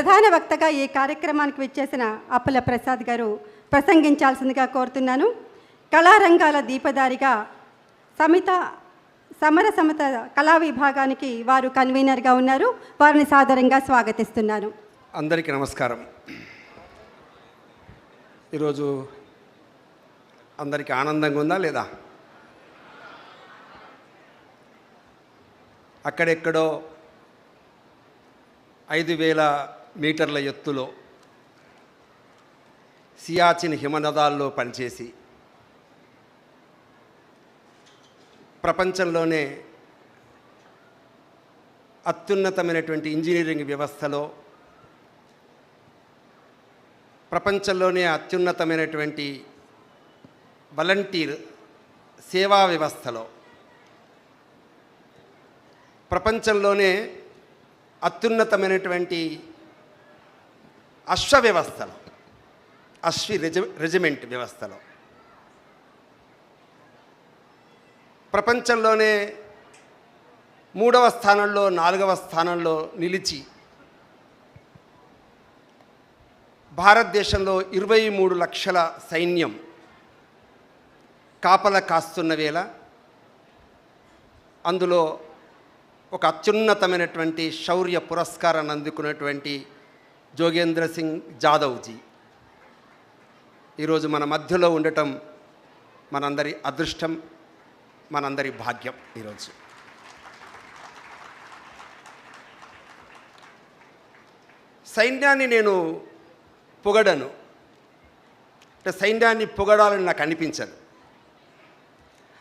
ప్రధాన వక్తగా ఈ కార్యక్రమానికి విచ్చేసిన అప్పుల ప్రసాద్ గారు ప్రసంగించాల్సిందిగా కోరుతున్నాను. కళారంగాల దీపదారిగా సమిత సమర సమత కళా విభాగానికి వారు కన్వీనర్గా ఉన్నారు. వారిని సాదరంగా స్వాగతిస్తున్నాను. అందరికీ నమస్కారం. ఈరోజు అందరికీ ఆనందంగా ఉందా లేదా? అక్కడెక్కడో ఐదు వేల మీటర్ల ఎత్తులో సియాచిన్ హిమనదాల్లో పనిచేసి ప్రపంచంలోనే అత్యున్నతమైనటువంటి ఇంజనీరింగ్ వ్యవస్థలో ప్రపంచంలోనే అత్యున్నతమైనటువంటి వలంటీర్ సేవా వ్యవస్థలో ప్రపంచంలోనే అత్యున్నతమైనటువంటి అశ్వ వ్యవస్థలో అశ్వి రెజ రెజిమెంట్ వ్యవస్థలో. ప్రపంచంలోనే మూడవ స్థానంలో నాలుగవ స్థానంలో నిలిచి భారతదేశంలో ఇరవై మూడు లక్షల సైన్యం కాపల కాస్తున్న వేళ అందులో ఒక అత్యున్నతమైనటువంటి శౌర్య పురస్కారాన్ని అందుకున్నటువంటి జోగేంద్ర సింగ్ జాదవ్జీ. ఈరోజు మన మధ్యలో ఉండటం మనందరి అదృష్టం మనందరి భాగ్యం ఈరోజు సైన్యాన్ని నేను పొగడను. అంటే సైన్యాన్ని పొగడాలని నాకు అనిపించదు.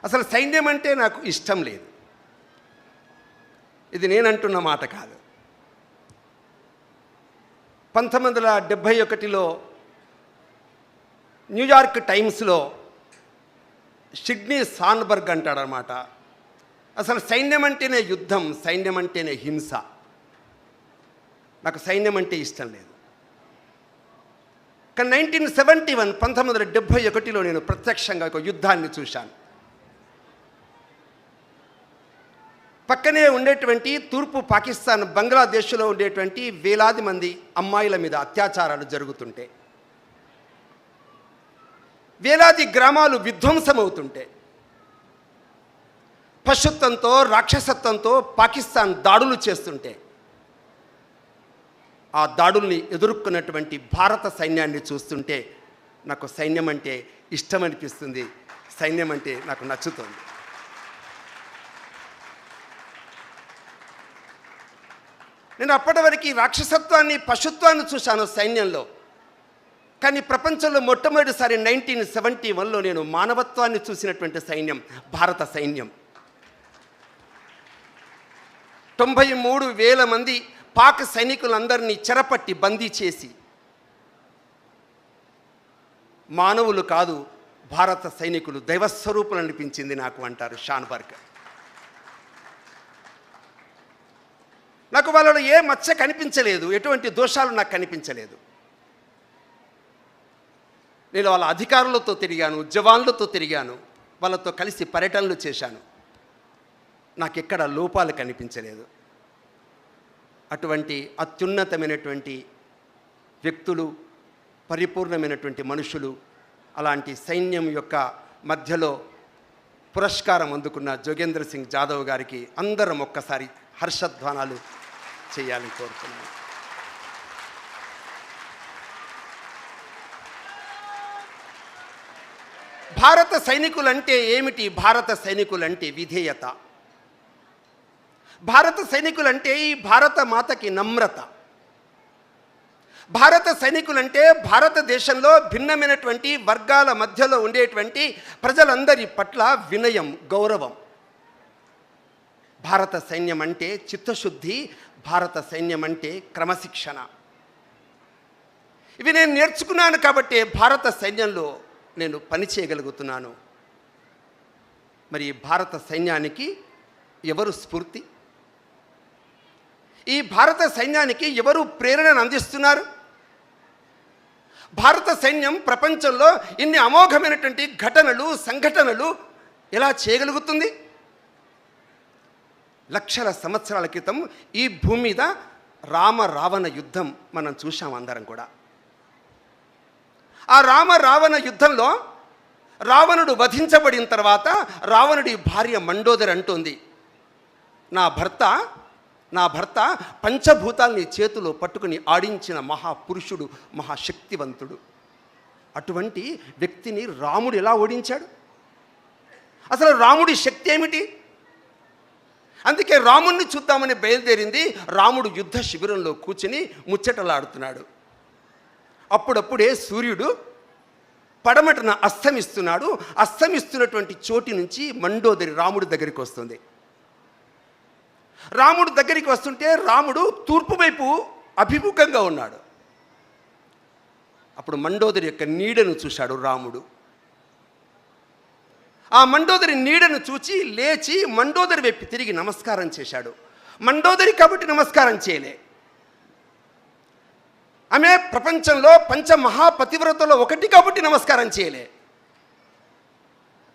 అసలు సైన్యం అంటే నాకు ఇష్టం లేదు. ఇది నేనంటున్న మాట కాదు. పంతొమ్మిది వందల డెబ్భై ఒకటిలో న్యూయార్క్ టైమ్స్లో సిడ్నీ సాన్బర్గ్ అంటాడనమాట. అసలు సైన్యం అంటేనే యుద్ధం సైన్యం అంటేనే హింస. నాకు సైన్యం అంటే ఇష్టం లేదు. కానీ నైన్టీన్ సెవెంటీ వన్ పంతొమ్మిది వందల డెబ్భై ఒకటిలో నేను ప్రత్యక్షంగా ఒక యుద్ధాన్ని చూశాను. పక్కనే ఉండేటువంటి తూర్పు పాకిస్తాన్ బంగ్లాదేశ్లో ఉండేటువంటి వేలాది మంది అమ్మాయిల మీద అత్యాచారాలు జరుగుతుంటే వేలాది గ్రామాలు విధ్వంసమవుతుంటే పశుత్వంతో రాక్షసత్వంతో పాకిస్తాన్ దాడులు చేస్తుంటే ఆ దాడుల్ని ఎదుర్కొన్నటువంటి భారత సైన్యాన్ని చూస్తుంటే నాకు సైన్యం అంటే ఇష్టం అనిపిస్తుంది సైన్యం అంటే నాకు నచ్చుతుంది. నేను అప్పటి వరకు రాక్షసత్వాన్ని పశుత్వాన్ని చూశాను సైన్యంలో. కానీ ప్రపంచంలో మొట్టమొదటిసారి నైన్టీన్ సెవెంటీ వన్లో నేను మానవత్వాన్ని చూసినటువంటి సైన్యం భారత సైన్యం. తొంభై మూడు వేల మంది పాక్ సైనికులందరినీ చెరపట్టి బందీ చేసి. మానవులు కాదు భారత సైనికులు దైవస్వరూపులు అనిపించింది నాకు అంటారు షాన్బర్గ్ నాకు వాళ్ళలో ఏ మచ్చ కనిపించలేదు ఎటువంటి దోషాలు నాకు కనిపించలేదు. నేను వాళ్ళ అధికారులతో తిరిగాను జవాన్లతో తిరిగాను వాళ్ళతో కలిసి పర్యటనలు చేశాను. నాకెక్కడ లోపాలు కనిపించలేదు. అటువంటి అత్యున్నతమైనటువంటి వ్యక్తులు పరిపూర్ణమైనటువంటి మనుషులు అలాంటి సైన్యం యొక్క మధ్యలో పురస్కారం అందుకున్న జోగేంద్ర సింగ్ జాదవ్ గారికి అందరం ఒక్కసారి హర్షధ్వానాలు చేయాలని కోరుతున్నాను. భారత సైనికులంటే ఏమిటి? భారత సైనికులంటే విధేయత. భారత సైనికులంటే ఈ భారత మాతకి నమ్రత. భారత సైనికులంటే భారతదేశంలో భిన్నమైనటువంటి వర్గాల మధ్యలో ఉండేటువంటి ప్రజలందరి పట్ల వినయం గౌరవం. భారత సైన్యం అంటే చిత్తశుద్ధి భారత సైన్యం అంటే క్రమశిక్షణ. ఇవి నేను నేర్చుకున్నాను కాబట్టి భారత సైన్యంలో నేను పని చేయగలుగుతున్నాను. మరి భారత సైన్యానికి ఎవరు స్ఫూర్తి? ఈ భారత సైన్యానికి ఎవరు ప్రేరణను అందిస్తున్నారు? భారత సైన్యం ప్రపంచంలో ఇన్ని అమోఘమైనటువంటి ఘటనలు సంఘటనలు ఎలా చేయగలుగుతుంది? లక్షల సంవత్సరాల క్రితం ఈ భూమి మీద రామ రావణ యుద్ధం మనం చూసాం అందరం కూడా. ఆ రామ రావణ యుద్ధంలో రావణుడు వధించబడిన తర్వాత రావణుడి భార్య మండోదరి అంటోంది నా భర్త నా భర్త పంచభూతాల్ని చేతిలో పట్టుకుని ఆడించిన మహాపురుషుడు మహాశక్తివంతుడు. అటువంటి వ్యక్తిని రాముడు ఎలా ఓడించాడు? అసలు రాముడి శక్తి ఏమిటి? అందుకే రాముణ్ణి చూద్దామని బయలుదేరింది. రాముడు యుద్ధ శిబిరంలో కూర్చుని ముచ్చటలాడుతున్నాడు. అప్పుడప్పుడే సూర్యుడు పడమటన అస్తమిస్తున్నాడు. అస్తమిస్తున్నటువంటి చోటి నుంచి మండోదరి రాముడి దగ్గరికి వస్తుంది. రాముడు దగ్గరికి వస్తుంటే రాముడు తూర్పు వైపు అభిముఖంగా ఉన్నాడు. అప్పుడు మండోదరి యొక్క నీడను చూశాడు రాముడు. ఆ మండోదరి నీడను చూచి లేచి మండోదరి వైపు తిరిగి నమస్కారం చేశాడు. మండోదరి కాబట్టి నమస్కారం చేయలే. ఆమె ప్రపంచంలో పంచ మహాపతివ్రతలో ఒకటి కాబట్టి నమస్కారం చేయలే.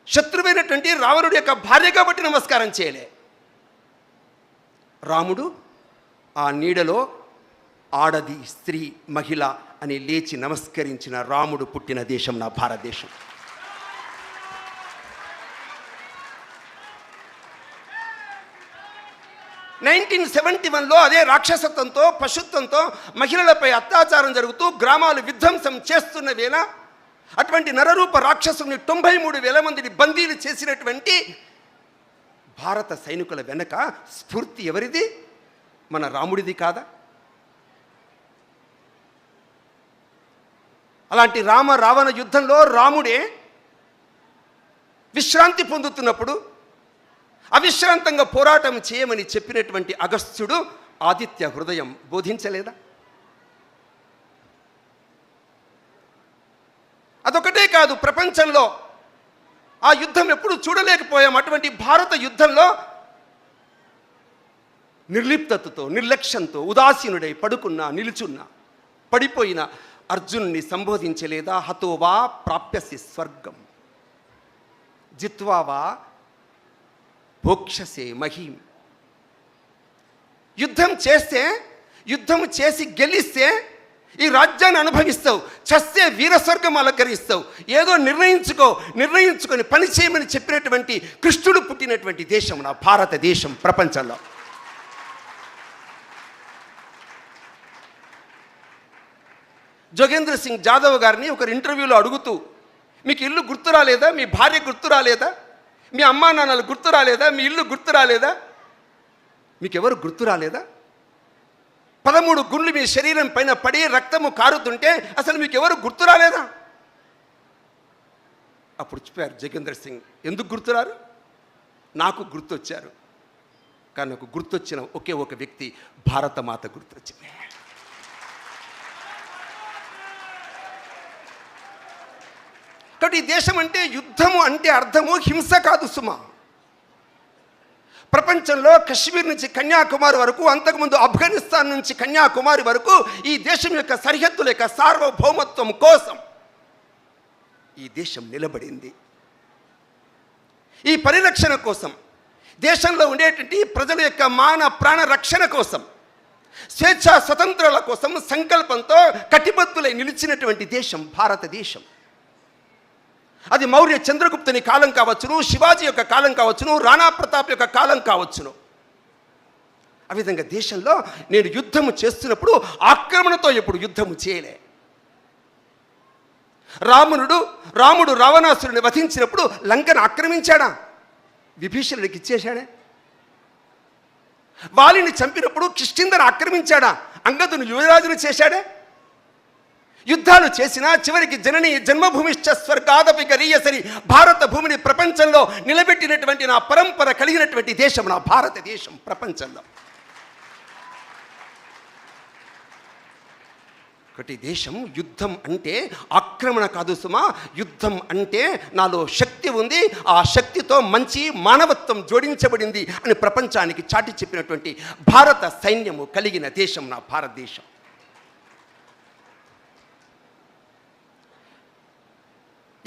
శత్రువైనటువంటి రావణుడి యొక్క భార్య కాబట్టి నమస్కారం చేయలే. రాముడు ఆ నీడలో ఆడది స్త్రీ మహిళ అని లేచి నమస్కరించిన రాముడు పుట్టిన దేశం నా భారతదేశం. నైన్టీన్ సెవెంటీ వన్లో అదే రాక్షసత్వంతో పశుత్వంతో మహిళలపై అత్యాచారం జరుగుతూ గ్రామాలు విధ్వంసం చేస్తున్న వేళ అటువంటి నరరూప రాక్షసుని తొంభై మూడు వేల మందిని బందీలు చేసినటువంటి భారత సైనికుల వెనక స్ఫూర్తి ఎవరిది? మన రాముడిది కాదా? అలాంటి రామ రావణ యుద్ధంలో రాముడే విశ్రాంతి పొందుతున్నప్పుడు అవిశ్రాంతంగా పోరాటం చేయమని చెప్పినటువంటి అగస్త్యుడు ఆదిత్య హృదయం బోధించలేదా? అదొకటే కాదు ప్రపంచంలో ఆ యుద్ధం ఎప్పుడు చూడలేకపోయాం. అటువంటి భారత యుద్ధంలో నిర్లిప్తతతో నిర్లక్ష్యంతో ఉదాసీనుడై పడుకున్నా నిలుచున్నా పడిపోయిన అర్జున్ని సంబోధించలేదా? హతోవా ప్రాప్యసి స్వర్గం. జిత్వావా భోక్షసే మహీం. యుద్ధం చేస్తే యుద్ధం చేసి గెలిస్తే ఈ రాజ్యాన్ని అనుభవిస్తావు చస్తే వీరస్వర్గం అలంకరిస్తావు ఏదో నిర్ణయించుకో నిర్ణయించుకొని పని చేయమని చెప్పినటువంటి కృష్ణుడు పుట్టినటువంటి దేశం నా భారతదేశం ప్రపంచంలో. జోగేంద్ర సింగ్ జాదవ్ గారిని ఒక ఇంటర్వ్యూలో అడుగుతూ మీకు ఇల్లు గుర్తు రాలేదా? మీ భార్య గుర్తు రాలేదా? మీ అమ్మా నాన్నలు గుర్తు రాలేదా? మీ ఇల్లు గుర్తు రాలేదా? మీకెవరు గుర్తు రాలేదా? పదమూడు గుండ్లు మీ శరీరం పైన పడి రక్తము కారుతుంటే అసలు మీకు ఎవరు గుర్తు రాలేదా? అప్పుడు చెప్పారు జగేంద్ర సింగ్ ఎందుకు గుర్తురారు నాకు గుర్తొచ్చారు. కానీ నాకు గుర్తొచ్చిన ఒకే ఒక వ్యక్తి భారతమాత గుర్తొచ్చింది. కాబట్టి ఈ దేశం అంటే యుద్ధము అంటే అర్థము హింస కాదు సుమా. ప్రపంచంలో కశ్మీర్ నుంచి కన్యాకుమారి వరకు అంతకుముందు ఆఫ్ఘనిస్తాన్ నుంచి కన్యాకుమారి వరకు ఈ దేశం యొక్క సరిహద్దుల యొక్క సార్వభౌమత్వం కోసం ఈ దేశం నిలబడింది. ఈ పరిరక్షణ కోసం దేశంలో ఉండేటువంటి ప్రజల యొక్క మాన ప్రాణ రక్షణ కోసం స్వేచ్ఛ స్వతంత్రాల కోసం సంకల్పంతో కటిబద్ధులై నిలిచినటువంటి దేశం భారతదేశం. అది మౌర్య చంద్రగుప్తుని కాలం కావచ్చును శివాజీ యొక్క కాలం కావచ్చును రాణా ప్రతాప్ యొక్క కాలం కావచ్చును. ఆ విధంగా దేశంలో నేను యుద్ధము చేస్తున్నప్పుడు ఆక్రమణతో ఎప్పుడు యుద్ధము చేయలే. రామునుడు రాముడు రావణాసురుని వధించినప్పుడు లంకను ఆక్రమించాడా? విభీషణుడికి ఇచ్చేశాడే. వాలిని చంపినప్పుడు కిష్కిందను ఆక్రమించాడా? అంగదును యువరాజును చేశాడే. యుద్ధాలు చేసినా చివరికి జనని జన్మభూమిశ్చ స్వర్గాదపి గరీయసరి భారత భూమిని ప్రపంచంలో నిలబెట్టినటువంటి నా పరంపర కలిగినటువంటి దేశం నా భారతదేశం ప్రపంచంలో. ఒకటి దేశం యుద్ధం అంటే ఆక్రమణ కాదు సుమా యుద్ధం అంటే నాలో శక్తి ఉంది ఆ శక్తితో మంచి మానవత్వం జోడించబడింది అని ప్రపంచానికి చాటి చెప్పినటువంటి భారత సైన్యము కలిగిన దేశం నా భారతదేశం.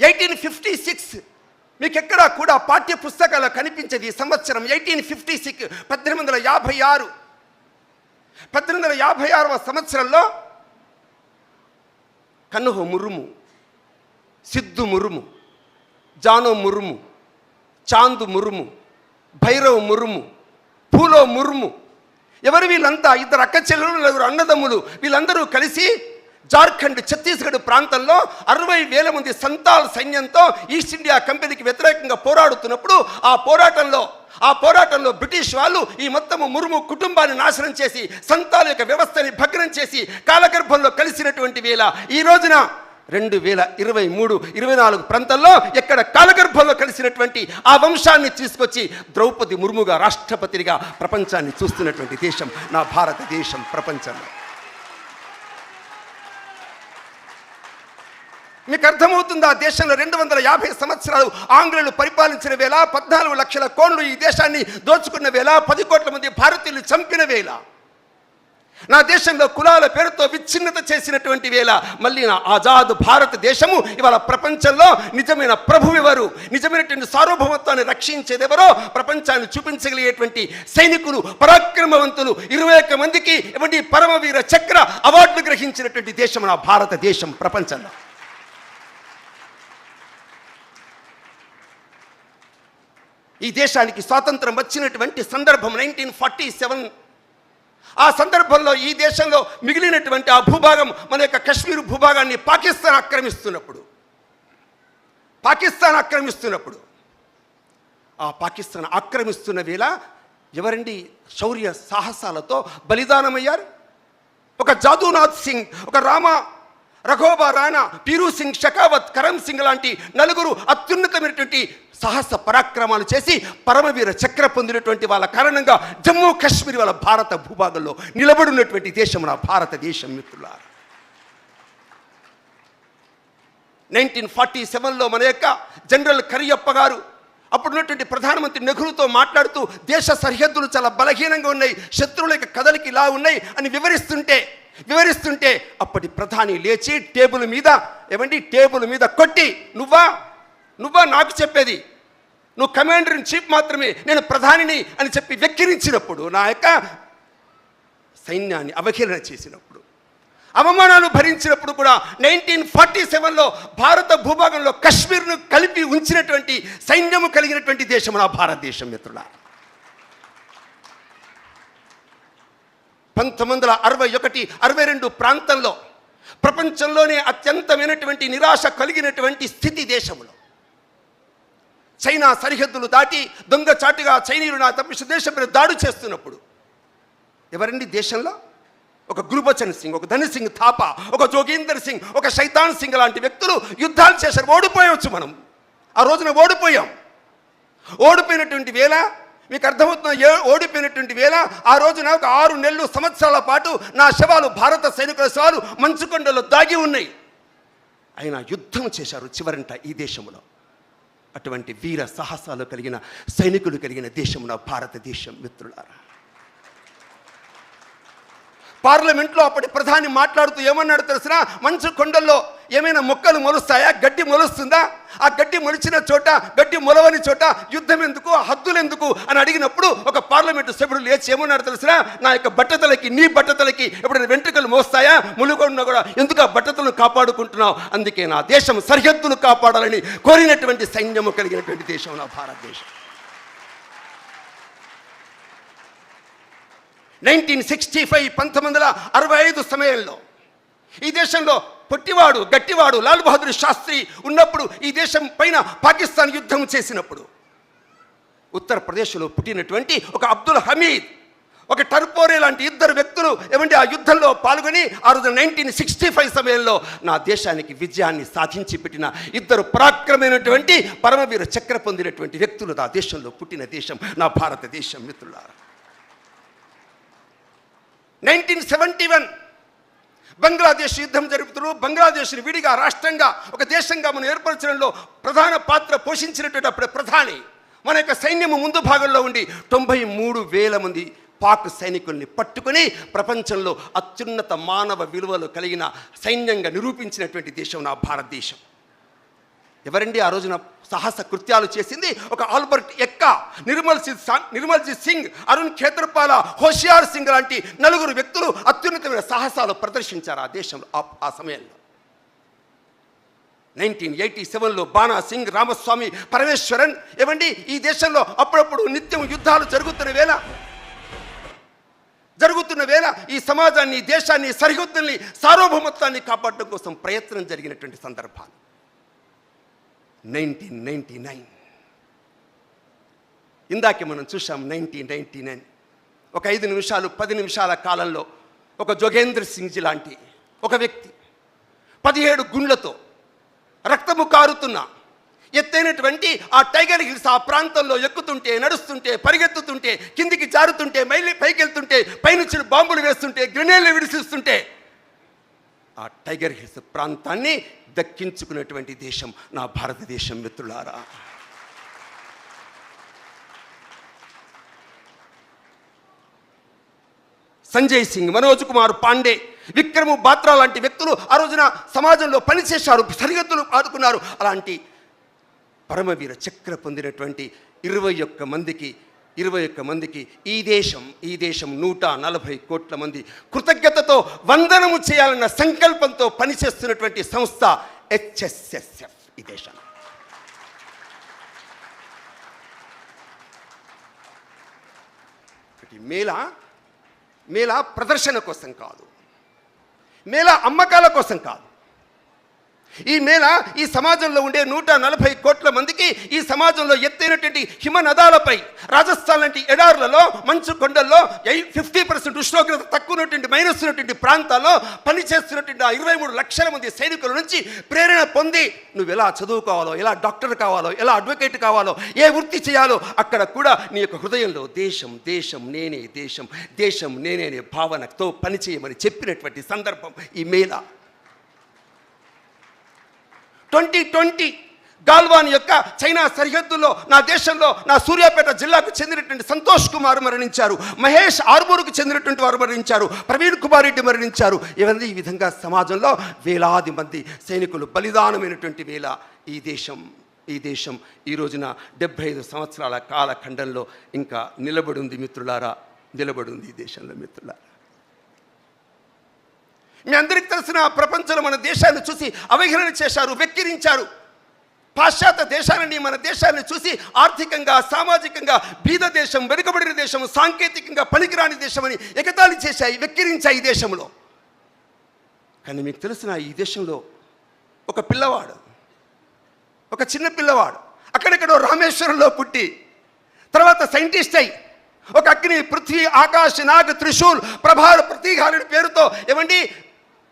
ఎయిటీన్ ఫిఫ్టీ సిక్స్ మీకు ఎక్కడా కూడా పాఠ్య పుస్తకాలు కనిపించేది ఈ సంవత్సరం ఎయిటీన్ ఫిఫ్టీ సిక్స్ పద్దెనిమిది వందల యాభై ఆరు. పద్దెనిమిది వందల యాభై ఆరవ సంవత్సరంలో కన్నుహో మురుము సిద్ధు మురుము జానో మురుము చాందు మురుము భైరవ్ మురుము పూలో మురుము. ఎవరు వీళ్ళంతా? ఇద్దరు అక్క చెల్లెలు నలుగురు అన్నదమ్ములు. వీళ్ళందరూ కలిసి జార్ఖండ్ ఛత్తీస్గఢ్ ప్రాంతంలో అరవై వేల మంది సంతాల్ సైన్యంతో ఈస్ట్ ఇండియా కంపెనీకి వ్యతిరేకంగా పోరాడుతున్నప్పుడు ఆ పోరాటంలో ఆ పోరాటంలో బ్రిటిష్ వాళ్ళు ఈ మొత్తము మురుము కుటుంబాన్ని నాశనం చేసి సంతాల యొక్క వ్యవస్థని భగ్నం చేసి కాలగర్భంలో కలిసినటువంటి వేళ ఈ రోజున రెండు వేల ఇరవై మూడు ఇరవై నాలుగు ప్రాంతాల్లో ఎక్కడ కాలగర్భంలో కలిసినటువంటి ఆ వంశాన్ని తీసుకొచ్చి ద్రౌపది ముర్ముగా రాష్ట్రపతిగా ప్రపంచాన్ని చూస్తున్నటువంటి దేశం నా భారతదేశం ప్రపంచంలో. మీకు అర్థమవుతుంది? ఆ దేశంలో రెండు వందల యాభై సంవత్సరాలు ఆంగ్లేయులు పరిపాలించిన వేళ పద్నాలుగు లక్షల కోళ్ళు ఈ దేశాన్ని దోచుకున్న వేళ పది కోట్ల మంది భారతీయులు చంపిన వేళ. నా దేశంలో కులాల పేరుతో విచ్ఛిన్నత చేసినటువంటి వేళ మళ్ళీ నా ఆజాద్ భారతదేశము ఇవాళ ప్రపంచంలో నిజమైన ప్రభు ఎవరు? నిజమైనటువంటి సార్వభౌమత్వాన్ని రక్షించేదెవరో? ప్రపంచాన్ని చూపించగలిగేటువంటి సైనికులు పరాక్రమవంతులు ఇరవై ఒక్క మందికి ఇవన్నీ పరమవీర చక్ర అవార్డులు గ్రహించినటువంటి దేశం నా భారతదేశం ప్రపంచంలో. ఈ దేశానికి స్వాతంత్రం వచ్చినటువంటి సందర్భం నైన్టీన్ ఫార్టీ సెవెన్ ఆ సందర్భంలో ఈ దేశంలో మిగిలినటువంటి ఆ భూభాగం మన యొక్క కశ్మీర్ భూభాగాన్ని పాకిస్తాన్ ఆక్రమిస్తున్నప్పుడు. పాకిస్తాన్ ఆక్రమిస్తున్నప్పుడు. ఆ పాకిస్తాన్ ఆక్రమిస్తున్న వేళ ఎవరండి? శౌర్య సాహసాలతో బలిదానమయ్యారు. ఒక జాదూనాథ్ సింగ్ ఒక రామ రఘోబా రాణా పీరు సింగ్ షకావత్ కరమ్ సింగ్ లాంటి నలుగురు అత్యున్నతమైనటువంటి సాహస పరాక్రమాలు చేసి పరమవీర చక్ర పొందినటువంటి వాళ్ళ కారణంగా జమ్మూ కాశ్మీర్ వాళ్ళ భారత భూభాగంలో నిలబడినటువంటి దేశం నా భారతదేశం మిత్రుల నైన్టీన్ ఫార్టీ సెవెన్లో మన యొక్క జనరల్ కరియప్ప గారు అప్పుడున్నటువంటి ప్రధానమంత్రి నెహ్రూతో మాట్లాడుతూ దేశ సరిహద్దులు చాలా బలహీనంగా ఉన్నాయి శత్రువుల యొక్క కదలికి ఇలా ఉన్నాయి అని వివరిస్తుంటే వివరిస్తుంటే అప్పటి ప్రధాని లేచి టేబుల్ మీద ఏమండి టేబుల్ మీద కొట్టి నువ్వా? నువ్వా నాకు చెప్పేది? నువ్వు కమాండర్ ఇన్ చీఫ్ మాత్రమే నేను ప్రధానిని అని చెప్పి వెక్కిరించినప్పుడు నా యొక్క సైన్యాన్ని అవహేళన చేసినప్పుడు అవమానాలు భరించినప్పుడు కూడా నైన్టీన్ ఫార్టీ సెవెన్లో భారత భూభాగంలో కశ్మీర్ను కలిపి ఉంచినటువంటి సైన్యము కలిగినటువంటి దేశం నా భారతదేశం మిత్రుడా పంతొమ్మిది వందల అరవై ఒకటి అరవై రెండు ప్రాంతంలో ప్రపంచంలోనే అత్యంతమైనటువంటి నిరాశ కలిగినటువంటి స్థితి దేశంలో. చైనా సరిహద్దులు దాటి దొంగచాటుగా చైనీయులు నా తప్పిన దేశం మీద దాడి చేస్తున్నప్పుడు ఎవరండి దేశంలో? ఒక గురుబచన్ సింగ్ ఒక ధని సింగ్ థాపా ఒక జోగేందర్ సింగ్ ఒక శైతాన్ సింగ్ లాంటి వ్యక్తులు యుద్ధాలు చేశారు. ఓడిపోయవచ్చు మనం. ఆ రోజున ఓడిపోయాం. ఓడిపోయినటువంటి వేళ మీకు అర్థమవుతున్న ఓడిపోయినటువంటి వేళ ఆ రోజున ఒక ఆరు నెలలు సంవత్సరాల పాటు నా శవాలు భారత సైనికుల శవాలు మంచుకొండలో దాగి ఉన్నాయి. అయినా యుద్ధం చేశారు చివరంట ఈ దేశంలో. అటువంటి వీర సాహసాలు కలిగిన సైనికులు కలిగిన దేశమున భారతదేశం మిత్రులారా. పార్లమెంట్లో అప్పటి ప్రధాని మాట్లాడుతూ ఏమన్నాడు తెలిసిన? మంచు కొండల్లో ఏమైనా మొక్కలు మొలుస్తాయా? గడ్డి మొలుస్తుందా? ఆ గడ్డి మొలిచిన చోట గడ్డి మొలవని చోట యుద్ధం ఎందుకు? హద్దులు ఎందుకు? అని అడిగినప్పుడు ఒక పార్లమెంటు సభ్యుడు లేచి ఏమన్నాడు తెలిసిన? నా యొక్క బట్టతలకి నీ బట్టతలకి ఎప్పుడైనా వెంట్రుకలు మోస్తాయా? ములుగొండ కూడా ఎందుకు ఆ బట్టతలను కాపాడుకుంటున్నావు? అందుకే నా దేశం సరిహద్దులు కాపాడాలని కోరినటువంటి సైన్యము కలిగినటువంటి దేశం నా భారతదేశం. నైన్టీన్ సిక్స్టీ ఫైవ్ పంతొమ్మిది వందల అరవై ఐదు సమయంలో ఈ దేశంలో పొట్టివాడు గట్టివాడు లాల్ బహదూర్ శాస్త్రి ఉన్నప్పుడు ఈ దేశం పైన పాకిస్తాన్ యుద్ధం చేసినప్పుడు ఉత్తరప్రదేశ్లో పుట్టినటువంటి ఒక అబ్దుల్ హమీద్ ఒక టర్పోరే లాంటి ఇద్దరు వ్యక్తులు ఏమంటే ఆ యుద్ధంలో పాల్గొని ఆ రోజు నైన్టీన్ సిక్స్టీ ఫైవ్ సమయంలో నా దేశానికి విజయాన్ని సాధించి పెట్టిన ఇద్దరు పరాక్రమైనటువంటి పరమవీర చక్ర పొందినటువంటి వ్యక్తులు నా దేశంలో పుట్టిన దేశం నా భారతదేశం మిత్రులారా. Nineteen seventy one. బంగ్లాదేశ్ యుద్ధం జరుపుతూ బంగ్లాదేశ్ని విడిగా రాష్ట్రంగా ఒక దేశంగా మనం ఏర్పరచడంలో ప్రధాన పాత్ర పోషించినటువంటి అప్పుడు ప్రధాని. మన యొక్క సైన్యము ముందు భాగంలో ఉండి తొంభై మూడు వేల మంది పాక్ సైనికుల్ని పట్టుకొని ప్రపంచంలో అత్యున్నత మానవ విలువలు కలిగిన సైన్యంగా నిరూపించినటువంటి దేశం నా భారతదేశం. ఎవరండి ఆ రోజున సాహస కృత్యాలు చేసింది? ఒక ఆల్బర్ట్ ఎక్క నిర్మల్ సింగ్ సా- సింగ్ అరుణ్ ఖేత్రపాల హోషియార్ సింగ్ లాంటి నలుగురు వ్యక్తులు అత్యున్నతమైన సాహసాలు ప్రదర్శించారు ఆ దేశంలో ఆ- సమయంలో. నైన్టీన్ ఎయిటీ సెవెన్లో బాణా సింగ్ రామస్వామి పరమేశ్వరన్ ఏమండి ఈ దేశంలో అప్పుడప్పుడు నిత్యం యుద్ధాలు జరుగుతున్న వేళ జరుగుతున్న వేళ ఈ సమాజాన్ని దేశాన్ని సరిహద్దుల్ని సార్వభౌమత్వాన్ని కాపాడడం కోసం ప్రయత్నం జరిగినటువంటి సందర్భాలు. Nineteen ninety nine. ఇందాకే మనం చూసాం నైన్టీన్ నైంటీ నైన్. ఒక ఐదు నిమిషాలు పది నిమిషాల కాలంలో ఒక జోగేంద్ర సింగ్జీ లాంటి ఒక వ్యక్తి పదిహేడు గుండ్లతో రక్తము కారుతున్న ఎత్తైనటువంటి ఆ టైగర్ హిల్స్ ఆ ప్రాంతంలో ఎక్కుతుంటే నడుస్తుంటే పరిగెత్తుతుంటే కిందికి జారుతుంటే మైలి పైకి వెళ్తుంటే పైనుంచి బాంబులు వేస్తుంటే గ్రెనేడ్లు విడిసిస్తుంటే ఆ టైగర్ హిల్స్ ప్రాంతాన్ని దక్కించుకున్నటువంటి దేశం నా భారతదేశం మిత్రులారా. సంజయ్ సింగ్ మనోజ్ కుమార్ పాండే విక్రము బాత్రా లాంటి వ్యక్తులు ఆ రోజున సమాజంలో పనిచేశారు సరిహద్దులు ఆదుకున్నారు. అలాంటి పరమవీర చక్ర పొందినటువంటి ఇరవై ఒక్క మందికి ఇరవై ఒక్క మందికి ఈ దేశం ఈ దేశం నూట నలభై కోట్ల మంది కృతజ్ఞతతో వందనము చేయాలన్న సంకల్పంతో పనిచేస్తున్నటువంటి సంస్థ హెచ్ఎస్ఎస్ఎఫ్ ఈ దేశం. ఒకటి మేళ మేళ ప్రదర్శన కోసం కాదు. మేళ అమ్మకాల కోసం కాదు. ఈ మేళ ఈ సమాజంలో ఉండే నూట నలభై కోట్ల మందికి ఈ సమాజంలో ఎత్తైనటువంటి హిమనదాలపై రాజస్థాన్ లాంటి ఎడారులలో మంచు కొండల్లో ఫిఫ్టీ పర్సెంట్ ఉష్ణోగ్రత తక్కువ ఉన్నటువంటి మైనస్ ఉన్నటువంటి ప్రాంతాల్లో పనిచేస్తున్నటువంటి ఆ ఇరవై మూడు లక్షల మంది సైనికుల నుంచి ప్రేరణ పొంది నువ్వు ఎలా చదువుకోవాలో ఎలా డాక్టర్ కావాలో ఎలా అడ్వకేట్ కావాలో ఏ వృత్తి చేయాలో అక్కడ కూడా నీ యొక్క హృదయంలో దేశం దేశం నేనే దేశం దేశం నేనే అనే భావనతో పనిచేయమని చెప్పినటువంటి సందర్భం ఈ మేళ. ట్వంటీ ట్వంటీ గాల్వాన్ యొక్క చైనా సరిహద్దుల్లో నా దేశంలో నా సూర్యాపేట జిల్లాకు చెందినటువంటి సంతోష్ కుమార్ మరణించారు. మహేష్ ఆర్మూరుకు చెందినటువంటి వారు మరణించారు. ప్రవీణ్ కుమార్ రెడ్డి మరణించారు. ఇవన్నీ ఈ విధంగా సమాజంలో వేలాది మంది సైనికులు బలిదానమైనటువంటి వేళ ఈ దేశం ఈ దేశం ఈ రోజున డెబ్భై ఐదు సంవత్సరాల కాలఖండంలో ఇంకా నిలబడి ఉంది మిత్రులారా నిలబడి ఉంది ఈ దేశంలో మిత్రులారా. మీ అందరికీ తెలిసిన ప్రపంచంలో మన దేశాన్ని చూసి అవహేళన చేశారు వెక్కిరించారు. పాశ్చాత్య దేశాలని మన దేశాన్ని చూసి ఆర్థికంగా సామాజికంగా బీద దేశం వెనుకబడిన దేశం సాంకేతికంగా పనికిరాని దేశం అని ఎగతాళి చేశాయి వెక్కిరించాయి ఈ దేశంలో. కానీ మీకు తెలిసిన ఈ దేశంలో ఒక పిల్లవాడు ఒక చిన్న పిల్లవాడు అక్కడెక్కడో రామేశ్వరంలో పుట్టి తర్వాత సైంటిస్ట్ అయి ఒక అగ్ని పృథ్వీ ఆకాశ్ నాగ్ త్రిశూల్ ప్రభార ప్రతీహారుడి పేరుతో ఏమండి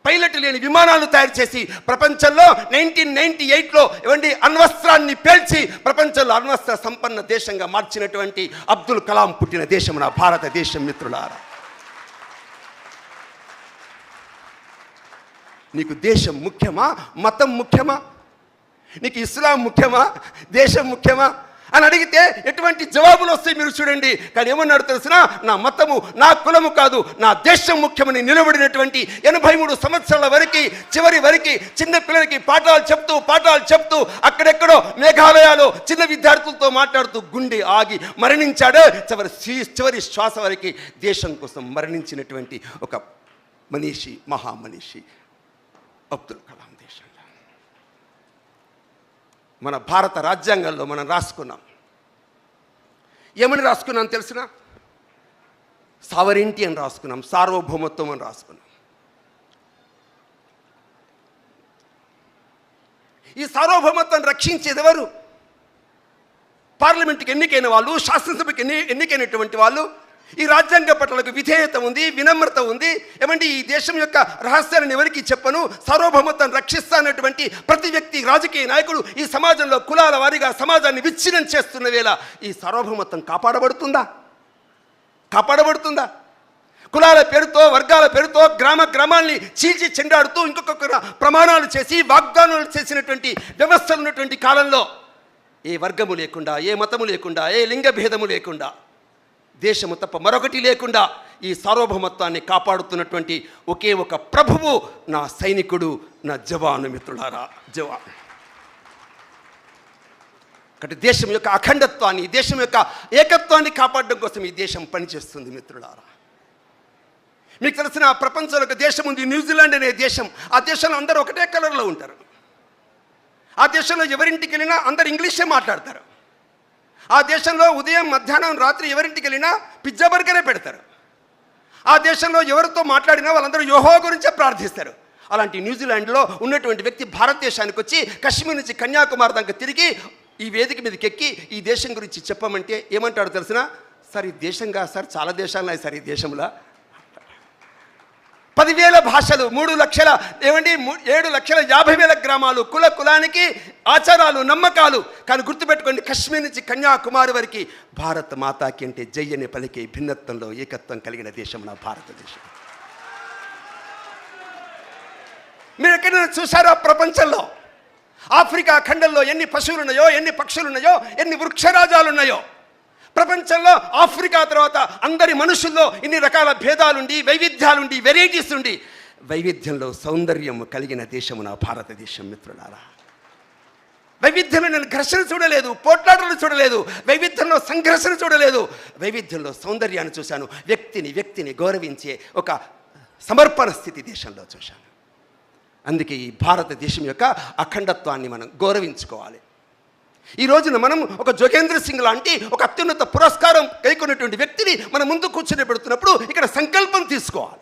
పైలట్ లేని విమానాలు తయారు చేసి ప్రపంచంలో నైన్టీన్ నైన్టీ ఎయిట్లో ఇవ్వండి అణ్వస్త్రాన్ని పేల్చి ప్రపంచంలో అణ్వస్త్ర సంపన్న దేశంగా మార్చినటువంటి అబ్దుల్ కలాం పుట్టిన దేశం నా భారతదేశం మిత్రులారా. నీకు దేశం ముఖ్యమా? మతం ముఖ్యమా? నీకు ఇస్లాం ముఖ్యమా? దేశం ముఖ్యమా? అని అడిగితే ఎటువంటి జవాబులు వస్తాయి మీరు చూడండి. కానీ ఏమన్నాడు తెలిసిన? నా మతము నా కులము కాదు నా దేశం ముఖ్యమని నిలబడినటువంటి ఎనభై మూడు సంవత్సరాల వరకు చివరి వరకు చిన్న పిల్లలకి పాఠాలు చెప్తూ పాఠాలు చెప్తూ అక్కడెక్కడో మేఘాలయాలో చిన్న విద్యార్థులతో మాట్లాడుతూ గుండె ఆగి మరణించాడు. చివరి చివరి శ్వాస వరకు దేశం కోసం మరణించినటువంటి ఒక మనిషి మహామనిషి అబ్దుల్ కలాం. మన భారత రాజ్యాంగంలో మనం రాసుకున్నాం. ఏమని రాసుకున్నాం తెలిసిన? సావరింటి అని రాసుకున్నాం సార్వభౌమత్వం అని రాసుకున్నాం. ఈ సార్వభౌమత్వాన్ని రక్షించేది ఎవరు? పార్లమెంట్కి ఎన్నికైన వాళ్ళు శాసనసభకి ఎన్ని ఎన్నికైనటువంటి వాళ్ళు ఈ రాజ్యాంగ పట్లకు విధేయత ఉంది వినమ్రత ఉంది. ఏమంటే ఈ దేశం యొక్క రహస్యాలను ఎవరికి చెప్పను? సార్వభౌమత్వాన్ని రక్షిస్తానటువంటి ప్రతి వ్యక్తి రాజకీయ నాయకుడు ఈ సమాజంలో కులాల వారీగా సమాజాన్ని విచ్ఛిన్నం చేస్తున్న వేళ ఈ సార్వభౌమత్వం కాపాడబడుతుందా? కాపాడబడుతుందా? కులాల పేరుతో వర్గాల పేరుతో గ్రామ గ్రామాల్ని చీల్చి చెండాడుతూ ఇంకొక ప్రమాణాలు చేసి వాగ్దానాలు చేసినటువంటి వ్యవస్థలు ఉన్నటువంటి కాలంలో ఏ వర్గము లేకుండా ఏ మతము లేకుండా ఏ లింగ భేదము లేకుండా దేశము తప్ప మరొకటి లేకుండా ఈ సార్వభౌమత్వాన్ని కాపాడుతున్నటువంటి ఒకే ఒక ప్రభువు నా సైనికుడు నా జవాను మిత్రులారా. జవాన్. ఒకటి దేశం యొక్క అఖండత్వాన్ని ఈ దేశం యొక్క ఏకత్వాన్ని కాపాడడం కోసం ఈ దేశం పనిచేస్తుంది మిత్రులారా. మీకు తెలిసిన ప్రపంచంలో ఒక దేశం ఉంది న్యూజిలాండ్ అనే దేశం. ఆ దేశంలో అందరూ ఒకటే కలర్లో ఉంటారు. ఆ దేశంలో ఎవరింటికి వెళ్ళినా అందరు ఇంగ్లీషే మాట్లాడతారు. ఆ దేశంలో ఉదయం మధ్యాహ్నం రాత్రి ఎవరింటికి వెళ్ళినా పిజ్జా బర్గరే పెడతారు. ఆ దేశంలో ఎవరితో మాట్లాడినా వాళ్ళందరూ యోహో గురించే ప్రార్థిస్తారు. అలాంటి న్యూజిలాండ్లో ఉన్నటువంటి వ్యక్తి భారతదేశానికి వచ్చి కశ్మీర్ నుంచి కన్యాకుమారి దాకా తిరిగి ఈ వేదిక మీదకి ఎక్కి ఈ దేశం గురించి చెప్పమంటే ఏమంటాడు తెలిసిన? సార్ ఈ దేశంగా సార్ చాలా దేశాలున్నాయి సార్ ఈ దేశంలో. పదివేల భాషలు మూడు లక్షల ఏమండి మూ- ఏడు లక్షల యాభై వేల గ్రామాలు కుల కులానికి ఆచారాలు నమ్మకాలు. కానీ గుర్తుపెట్టుకోండి కశ్మీర్ నుంచి కన్యాకుమారి వరకు భారత మాతాకి అంటే జై అనే పలికి భిన్నత్వంలో ఏకత్వం కలిగిన దేశం నా భారతదేశం. మీరు ఎక్కడైనా చూసారా ప్రపంచంలో? ఆఫ్రికా ఖండంలో ఎన్ని పశువులు ఉన్నాయో ఎన్ని పక్షులు ఉన్నాయో ఎన్ని వృక్షరాజాలు ఉన్నాయో ప్రపంచంలో ఆఫ్రికా తర్వాత అందరి మనుషుల్లో ఇన్ని రకాల భేదాలుండి వైవిధ్యాలుండి వెరైటీస్ ఉండి వైవిధ్యంలో సౌందర్యం కలిగిన దేశము నా భారతదేశం మిత్రులారా. వైవిధ్యంలో నేను ఘర్షణ చూడలేదు పోట్లాటలు చూడలేదు వైవిధ్యంలో సంఘర్షణ చూడలేదు. వైవిధ్యంలో సౌందర్యాన్ని చూశాను వ్యక్తిని వ్యక్తిని గౌరవించే ఒక సమర్పణ స్థితి దేశంలో చూశాను. అందుకే ఈ భారతదేశం యొక్క అఖండత్వాన్ని మనం గౌరవించుకోవాలి. ఈ రోజున మనం ఒక జోగేంద్ర సింగ్ లాంటి ఒక అత్యున్నత పురస్కారం కైకొన్నటువంటి వ్యక్తిని మన ముందు కూర్చొని పెడుతున్నప్పుడు ఇక్కడ సంకల్పం తీసుకోవాలి.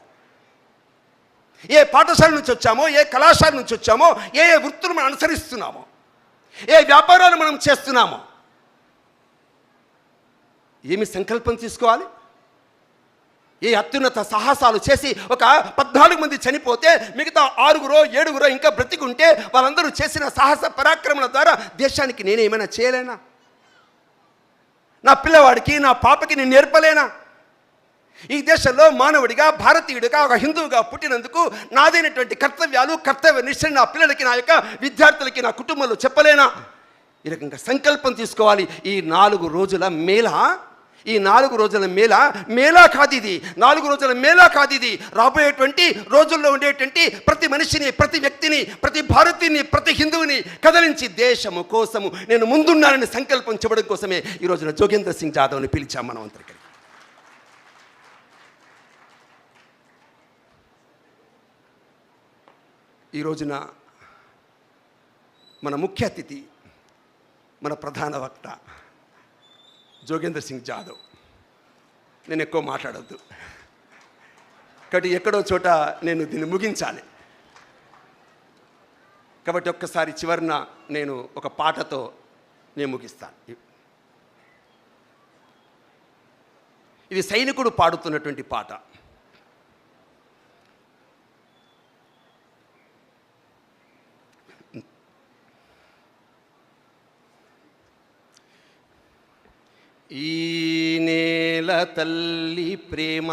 ఏ పాఠశాల నుంచి వచ్చామో ఏ కళాశాల నుంచి వచ్చామో ఏ ఏ వృత్తులు మనం అనుసరిస్తున్నామో ఏ వ్యాపారాలు మనం చేస్తున్నామో ఏమి సంకల్పం తీసుకోవాలి? ఈ అత్యున్నత సాహసాలు చేసి ఒక పద్నాలుగు మంది చనిపోతే మిగతా ఆరుగురో ఏడుగురో ఇంకా బ్రతికుంటే వాళ్ళందరూ చేసిన సాహస పరాక్రమణ ద్వారా దేశానికి నేనేమైనా చేయలేనా? నా పిల్లవాడికి నా పాపకి నేను నేర్పలేనా? ఈ దేశంలో మానవుడిగా భారతీయుడిగా ఒక హిందువుగా పుట్టినందుకు నాదైనటువంటి కర్తవ్యాలు కర్తవ్య నిశ్చయం నా పిల్లలకి నా యొక్క విద్యార్థులకి నా కుటుంబంలో చెప్పలేనా? ఈ రకంగా సంకల్పం తీసుకోవాలి. ఈ నాలుగు రోజుల మేళ ఈ నాలుగు రోజుల మేళ మేళా కాదు ఇది నాలుగు రోజుల మేళా కాదు ఇది రాబోయేటువంటి రోజుల్లో ఉండేటువంటి ప్రతి మనిషిని ప్రతి వ్యక్తిని ప్రతి భారతీయుని ప్రతి హిందువుని కదలించి దేశము కోసము నేను ముందున్నానని సంకల్పం చెప్పడం కోసమే ఈ రోజున జోగేంద్ర సింగ్ జాదవ్ని పిలిచాం మనం అందరికీ ఈ రోజున మన ముఖ్య అతిథి మన ప్రధాన వక్త జోగేంద్ర సింగ్ జాదవ్. నేను ఎక్కువ మాట్లాడద్దు. కాబట్టి ఎక్కడో చోట నేను దీన్ని ముగించాలి. కాబట్టి ఒక్కసారి చివరిన నేను ఒక పాటతో నేను ముగిస్తాను. ఇది సైనికుడు పాడుతున్నటువంటి పాట. ఈ నేల తల్లి ప్రేమ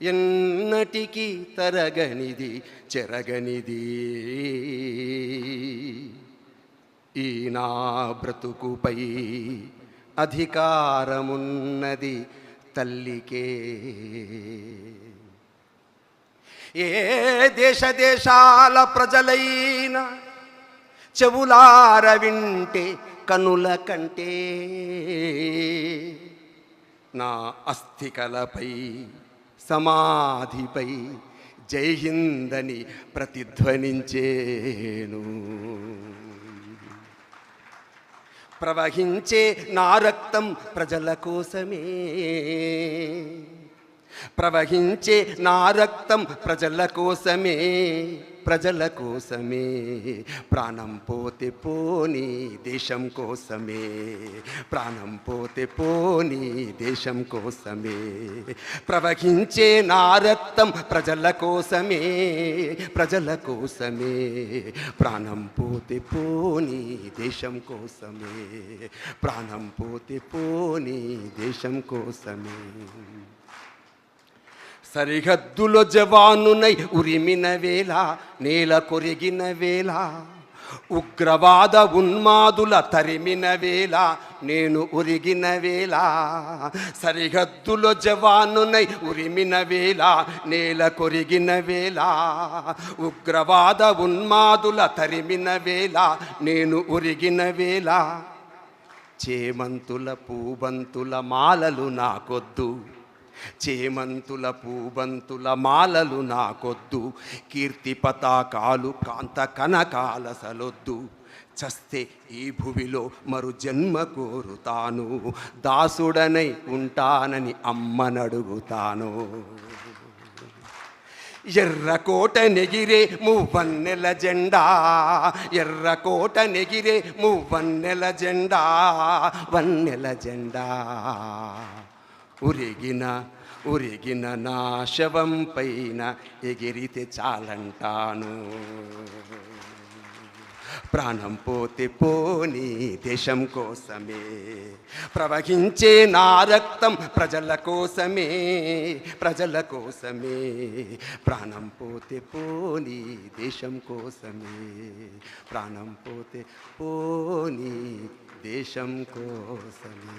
ఎన్నటికి తరగనిది చెరగనిది. ఈ నా బ్రతుకుపై అధికారమున్నది తల్లికే. ఏ దేశ దేశాల ప్రజలైనా చెవులార వింటే కనుల కంటే నా అస్థికలపై సమాధిపై జై హిందని ప్రతిధ్వనించేను. ప్రవహించే నా రక్తం ప్రజల కోసమే. ప్రవహించే నా రక్తం ప్రజల కోసమే. ప్రజల కోసమే ప్రాణం పోతే పోని దేశం కోసమే ప్రాణం పోతే పోని దేశం కోసమే. ప్రవహించే నా రక్తం ప్రజల కోసమే ప్రజల కోసమే ప్రాణం పోతే పోని దేశం కోసమే ప్రాణం పోతే పోని దేశం కోసమే. సరిహద్దులో జవానునై ఉరిమిన వేళ నేల కొరిగిన వేళ ఉగ్రవాద ఉన్మాదుల తరిమిన వేళ నేను ఉరిగిన వేళ. సరిహద్దులో జవానునై ఉరిమిన వేళ నేల కొరిగిన వేళ ఉగ్రవాద ఉన్మాదుల తరిమిన వేళ నేను ఉరిగిన వేళ. చేమంతుల పూబంతుల మాలలు నాకొద్దు. చేమంతుల పూబంతుల మాలలు నాకొద్దు కీర్తి పతాకాలు కాంత కనకాలసలొద్దు చస్తే ఈ భువిలో మరు జన్మ కోరుతాను దాసుడనై ఉంటానని అమ్మనడుగుతాను. ఎర్రకోట నెగిరే మువ్వన్నెల జెండా ఎర్రకోట నెగిరే మువ్వన్నెల జెండా వన్నెల జెండా. ఉరిగిన ఉరిగిన నా శవం పైన ఎగిరితే చాలంటాను. ప్రాణం పోతే పోని దేశం కోసమే ప్రవహించే నా రక్తం ప్రజల కోసమే ప్రజల కోసమే. ప్రాణం పోతే పోని దేశం కోసమే ప్రాణం పోతే పోని దేశం కోసమే.